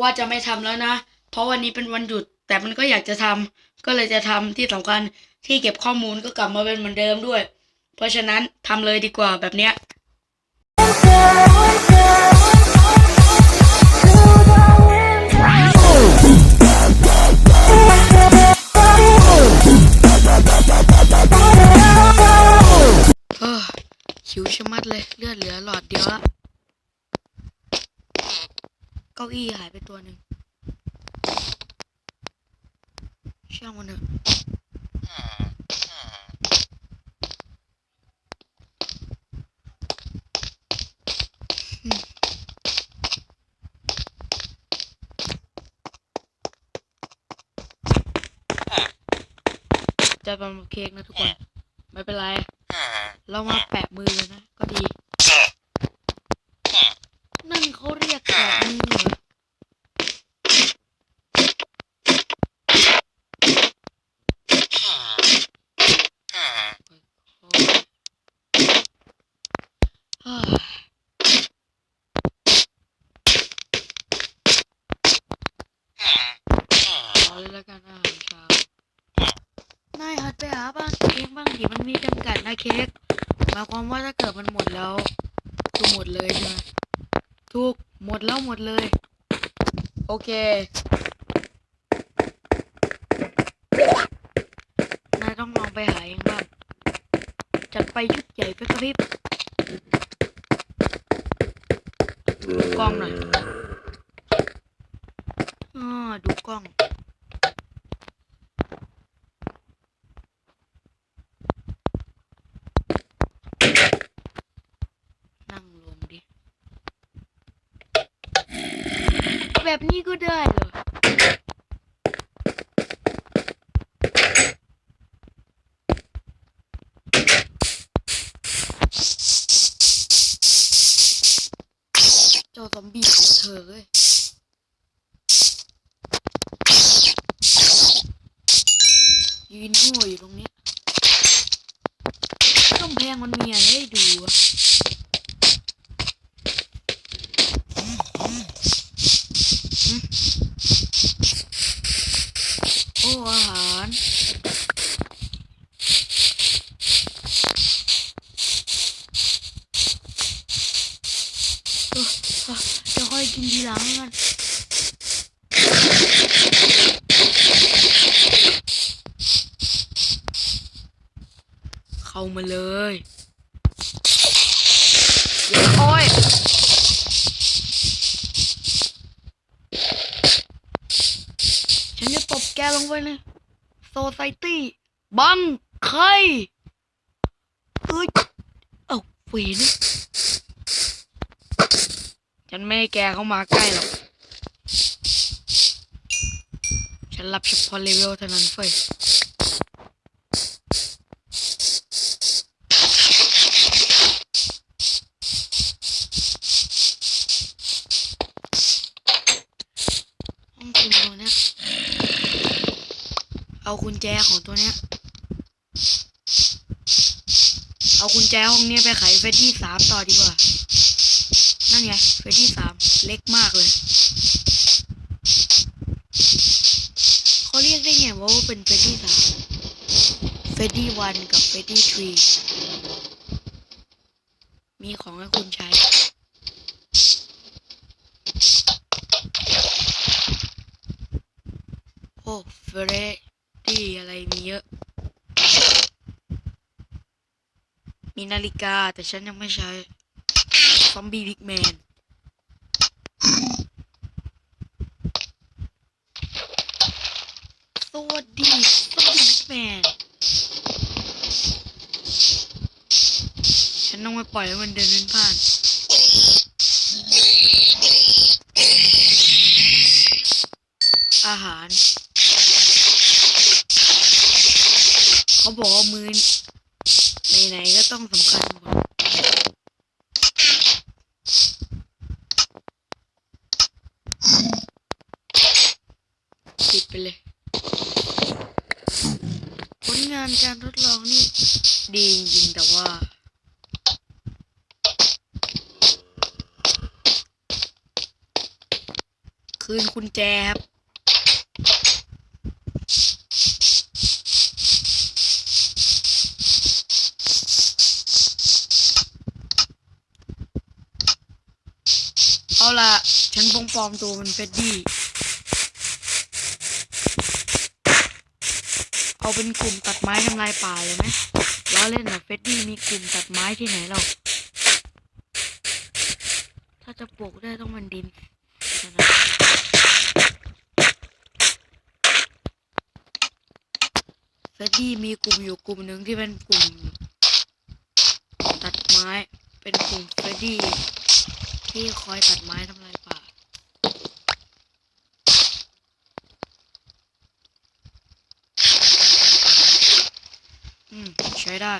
ว่าจะไม่ทำแล้วนะ เพราะวันนี้เป็นวันหยุด แต่มันก็อยากจะทำก็เลยจะทำที่สำคัญที่เก็บข้อมูลก็กลับมาเป็นเหมือนเดิมด้วย เพราะฉะนั้นทำเลยดีกว่าแบบเนี้ยออหิวชะมัดเลยเลือดเหลือหลอดเดียวละ เก้าอี้หายไปตัวหนึ่งช่างมันเถอะอืมจะเป็นเค้กนะทุกคน ไม่เป็นไร เรามาแปะมือกันนะ ก็ดี นั่นเขาเรียกแปะมือเหรอ เอาเลยล้วกันอาหารเช้านายหัดไปหาบ้างเองบ้างดิมันมีจำกัดนะเค้กหมายความว่าถ้าเกิดมันหมดแล้วคือหมดเลยใช่ไหมถูกหมดแล้วหมดเลย โอเคนายต้องลองไปหาเองบ้างจัดไปชุดใหญ่ไปกระพริบ ดูกล้องหน่อยอ่าดูกล้อง นั่งลงดิ แบบนี้ก็ได้เหรอ โง่อยู่ตรงนี้ยกำแพงมันมีอะไรให้ดูอะโอ้อาหารเออเออจะค่อยกินทีหลังกัน เข้ามาเลยเดี๋ยวโอ้ยฉันจะตบแกลงไปเลยโซไซตี้บังใครเอ้ยเอาเวนฉันไม่ให้แกเข้ามาใกล้หรอกฉันรับเฉพาะเลเวลเท่านั้นเฟ้ยห้องคุณตัวเนี้ย เอากุญแจของตัวเนี้ย เอากุญแจห้องเนี้ยไปไขเฟสที่สามต่อดีกว่า นั่นไง เฟสที่สามเล็กมากเลย เขาเรียกได้ไงว่าเป็นเฟสที่สามเฟสที่วันกับเฟสที่ทรีมีของให้คุณใช้โอ้เฟรดี้อะไรมีเยอะ มีนาฬิกาแต่ฉันยังไม่ใช้ ซอมบี้บิ๊กแมน สวัสดี ซอมบี้บิ๊กแมน ฉันต้องไปปล่อยให้มันเดินเล่นผ่าน อาหาร เขาบอกว่ามือ ต้องสำคัญหมดปิดไปเลย ผลงานการทดลองนี่ ดีจริงแต่ว่าคคืนคุณแจครับ เอาล่ะ ฉันปงปลอมตัวเป็นเฟดดี้ เอาเป็นกลุ่มตัดไม้ทำลายป่าเลยไหมล้อเล่นนะเฟดดี้มีกลุ่มตัดไม้ที่ไหนเราถ้าจะปลูกได้ต้องเป็นดินเท่านั้นเฟดดี้มีกลุ่มอยู่กลุ่มหนึ่งที่เป็นกลุ่ม ตัดไม้ เป็นกลุ่มเฟดดี้ที่คอยตัดไม้ทำ ลา